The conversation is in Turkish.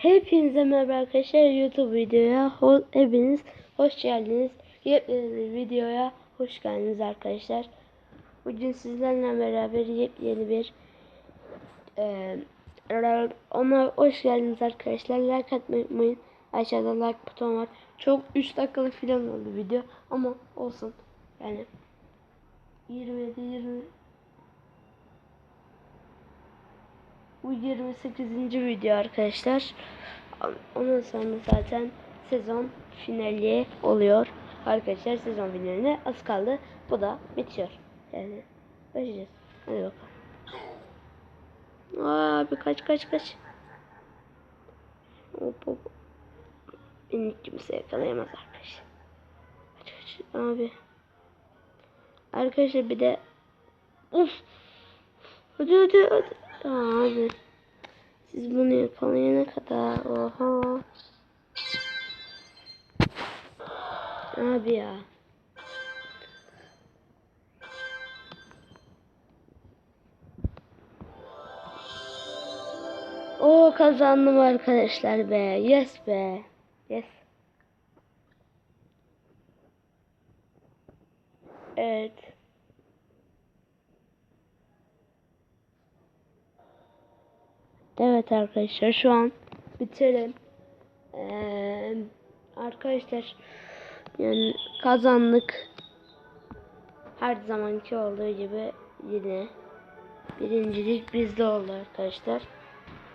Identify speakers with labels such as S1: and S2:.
S1: Hepinize merhaba arkadaşlar YouTube videoya ho- hepiniz hoş geldiniz. Yepyeni bir videoya hoş geldiniz arkadaşlar. Bugün sizlerle beraber yepyeni bir eee ona hoş geldiniz arkadaşlar. Like atmayı unutmayın. Aşağıda like butonu var. Çok 3 dakikalık falan oldu video ama olsun. Yani 27 20 Bu 28. video arkadaşlar. Ondan sonra zaten sezon finali oluyor. Arkadaşlar sezon finaline az kaldı. Bu da bitiyor. Yani başlayacağız. Hadi bakalım. Abi kaç kaç kaç. Hop hop. Beni kimse yakalayamaz arkadaşlar. Kaç kaç abi. Arkadaşlar bir de Uf. Hadi hadi hadi. Abi. Siz bunu yakalayana kadar. Oha. Abi ya. O kazandım arkadaşlar be. Yes be. Yes. Evet. Evet arkadaşlar şu an bitirelim. Ee, arkadaşlar yani kazandık. Her zamanki olduğu gibi yine birincilik bizde oldu arkadaşlar.